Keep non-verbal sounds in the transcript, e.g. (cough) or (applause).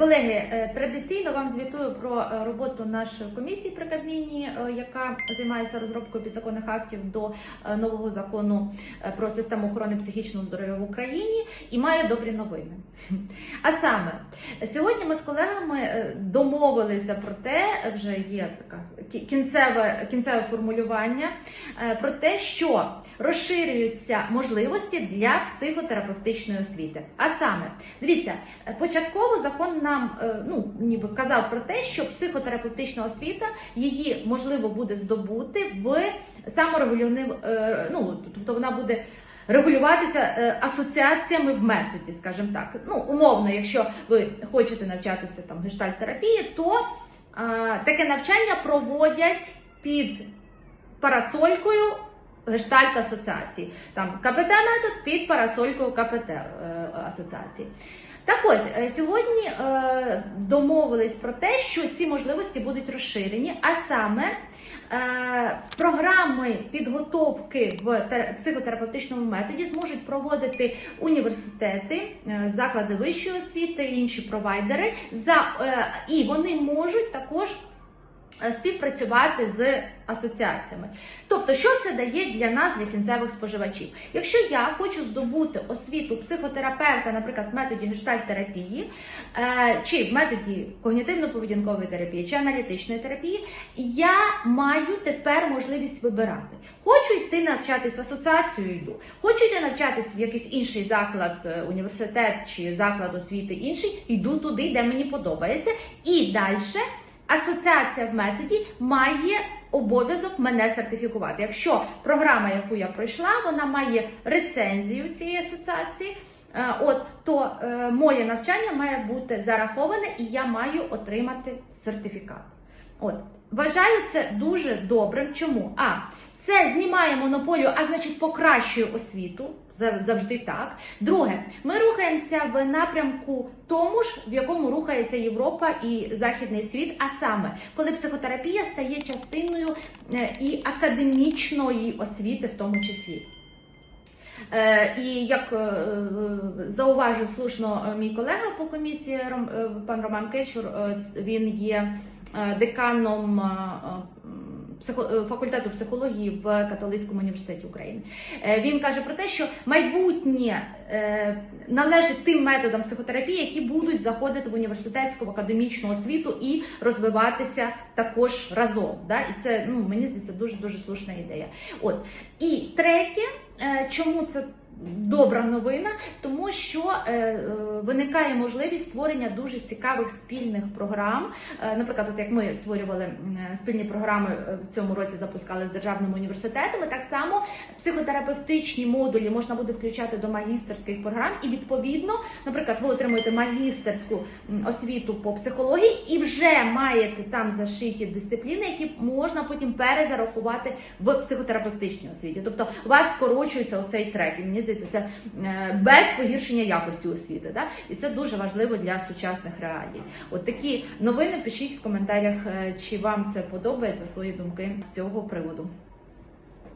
Колеги, е, традиційно вам звітую про е, роботу нашої комісії при Кабміні, е, яка займається розробкою підзаконних актів до нового закону про систему охорони психічного здоров'я в Україні і маю добрі новини. (laughs) А саме сьогодні ми з колегами е, домовилися про те, вже є така кінцеве, кінцеве формулювання е, про те, що розширюються можливості для психотерапевтичної освіти. А саме, дивіться, е, початково закон нам ну ніби казав про те, що психотерапевтична освіта її можливо буде здобути в саморегулюваним, е, ну тобто вона буде. Регулюватися е, асоціаціями в методі, скажімо так. Ну, умовно, якщо ви хочете навчатися там гештальт-терапії, то е, таке навчання проводять під парасолькою гештальт асоціації. Там КПТ-метод під парасолькою КПТ асоціації. Так ось е, сьогодні е, домовились про те, що ці можливості будуть розширені, а саме е, програми підготовки в тер- психотерапевтичному методі зможуть проводити університети, заклади вищої освіти, інші провайдери, за, і вони можуть також співпрацювати з асоціаціями. Тобто, що це дає для нас, для кінцевих споживачів? Якщо я хочу здобути освіту психотерапевта, наприклад, в методі гештальт-терапії, е, чи в методі когнітивно-поведінкової терапії, чи аналітичної терапії, я маю тепер можливість вибирати. Хочу йти навчатись в асоціацію, йду. Хочу йти навчатись в якийсь інший заклад, е, університет чи заклад освіти інший, йду туди, де мені подобається. І далі асоціація в методі має обов'язок мене сертифікувати. Якщо програма, яку я пройшла, вона має рецензію цієї асоціації. е, От то е, моє навчання має бути зараховане, і я маю отримати сертифікат. От вважаю це дуже добрим. Чому? А це знімає монополію, а значить покращує освіту. Зав- Завжди так. Друге, ми рухаємося в напрямку тому ж, в якому рухається Європа і Західний світ, а саме, коли психотерапія стає частиною е, і академічної освіти, в тому числі. Е, І як е, зауважив слушно е, мій колега по комісії е, пан Роман Кечур, е, він є е, деканом е, е, е, факультету психології в католицькому університеті України. Е, Він каже про те, що майбутнє е, належить тим методам психотерапії, які будуть заходити в університетську в академічну освіту і розвиватися також разом. І це ну мені здається дуже дуже слушна ідея. От і третє, е, чому це добра новина, тому що е, е, виникає можливість створення дуже цікавих спільних програм. Е, Наприклад, от як ми створювали спільні програми в цьому році, запускали з державними університетами. Так само психотерапевтичні модулі можна буде включати до магістерських програм, і відповідно, наприклад, ви отримуєте магістерську освіту по психології і вже маєте там зашиті дисципліни, які можна потім перезарахувати в психотерапевтичній освіті. Тобто у вас скорочується оцей трек, і мені здається, це без погіршення якості освіти. Да? І це дуже важливо для сучасних реалій. От такі новини пишіть в коментарях, е, чи вам це подобається свої думки з цього приводу.